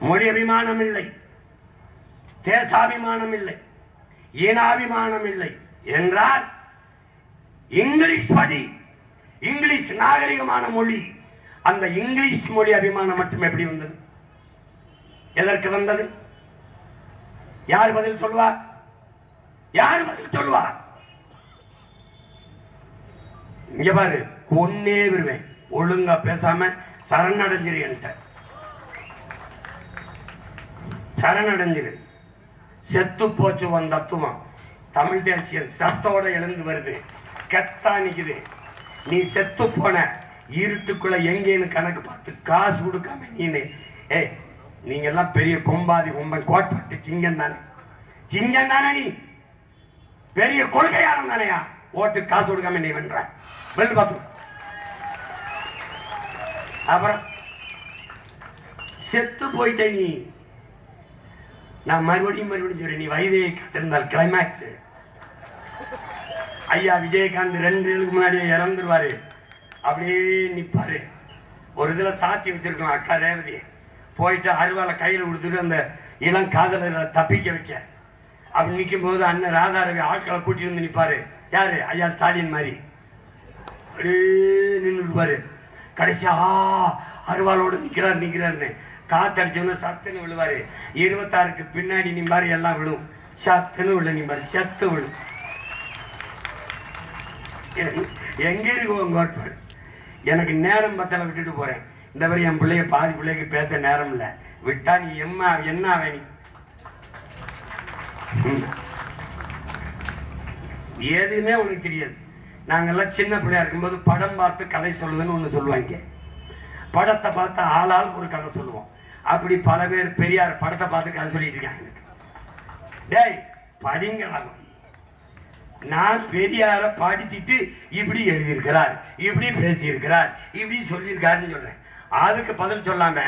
மொழி அபிமானம் இல்லை தேசாபிமானம் இல்லை ஈனாபிமானம் இல்லை என்றால் இங்கிலீஷ் படி இங்கிலீஷ் நாகரிகமான மொழி அந்த இங்கிலீஷ் மொழி அபிமானம் மட்டும் எப்படி வந்தது? எதற்கு வந்தது? யார் பதில் சொல்வா? யார் பதில் சொல்வா? இங்க பாரு கொன்னே விடுவேன். ஒழுங்கா பேசாம சரணடைஞ்சிரு என்கிட்ட செத்து போச்சு வந்த அத்துமா தமிழ் தேசியம் சத்தோட எழுந்து வருது. கெத்தா நிக்குது. நீ செத்து போன இருட்டுக்குள்ள எங்கேன்னு கணக்கு பார்த்து காசு கொடுக்காம நீனு. ஏ நீங்க எல்லாம் பெரிய கொம்பாதி கொம்பன் கோட்பாட்டு சிங்கம் தானே. சிங்கம் தானே நீ. பெரிய கொள்கையாளன் தானையா. ஓட்டு காசு கொடுக்காம நீ வென்ற. வென்று பார்த்து. அப்புறம் செத்து போயிட்ட நீ. நான் மறுபடியும் மறுபடியும் சொல்றேன் நீ வயதையை காத்திருந்தால் கிளைமேக்ஸ் ஐயா விஜயகாந்த் ரெண்டு நாளுக்கு முன்னாடியே இறந்துருவாரு. அப்படியே நிற்பாரு ஒரு இதில் சாத்தி வச்சிருக்கோம் அக்கா ரேவதி. போயிட்டு அருவாலை கையில் கொடுத்துட்டு அந்த இளம் காதலர்களை தப்பிக்க வைக்க. அப்படி நிற்கும் போது அண்ணன் ராதாரவி ஆட்களை கூட்டிட்டு வந்து நிற்பாரு யாரு? ஐயா ஸ்டாலின் மாதிரி. அப்படியே நின்று கடைசியா அருவாலோடு நிற்கிறார் நிற்கிறாருன்னு காத்தடிச்சவன சத்துன்னு விழுவாரு. இருபத்தாறுக்கு பின்னாடி நிம்பாரு எல்லாம் விழும். சத்துன்னு விழு நிம்பாரு சத்து விழும் எங்க- இருக்கும் கோட்பாடு? எனக்கு நேரம் பத்தல விட்டுட்டு போறேன். இந்த மாதிரி என் பிள்ளைய பாதி பிள்ளைக்கு பேச நேரம் இல்லை. விட்டா நீ எம்மா என்ன ஆவே நீ. எதுவுமே உனக்கு தெரியாது. நாங்கெல்லாம் சின்ன பிள்ளையா இருக்கும்போது படம் பார்த்து கதை சொல்லுதுன்னு ஒன்று சொல்லுவாங்க. படத்தை பார்த்து ஆளாளுக்கு ஒரு கதை சொல்லுவோம். அப்படி பல பேர் பெரியார் படத்தை பார்த்து கதை சொல்லிட்டு இருக்காங்க. டேய் படிங்கலாம் நான் பெரியார படிச்சுட்டு இப்படி எழுதியிருக்கிறார் இப்படி பேசியிருக்கிறார் இப்படி சொல்லியிருக்காருன்னு சொல்றேன். அதுக்கு பதில் சொல்லாம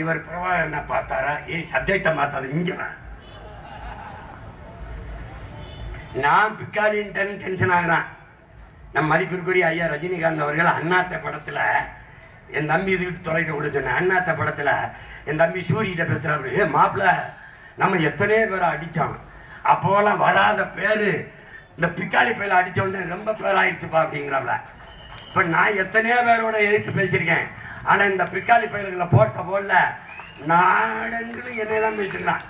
இவர் பிரபாகரனை பார்த்தாரா? ஏ சப்ஜெக்டை மாத்தாது இங்க நான் பிக்காலின்டன் டென்ஷன் ஆகிறான். நம் மதிப்பிற்குரிய ஐயா ரஜினிகாந்த் அவர்கள் அண்ணாத்த படத்துல என் தம்பி இதுக்கிட்டு துறையிட்ட கூட சொன்னேன் அண்ணாத்த படத்தில் என் தம்பி சூரியிட்ட பேசுகிறாரு ஏ மாப்பிள நம்ம எத்தனையோ பேரை அடித்தான் அப்போலாம் வராத பேர் இந்த பிக்காளி பயில அடித்தவொடனே ரொம்ப பேராயிடுச்சுப்பா அப்படிங்கிறாப்ல. இப்போ நான் எத்தனையோ பேரோட எதிர்த்து பேசியிருக்கேன். ஆனால் இந்த பிக்காளி பயிர்களை போட்ட போடல நாடங்களும் என்னை தான் பேசிருக்கான்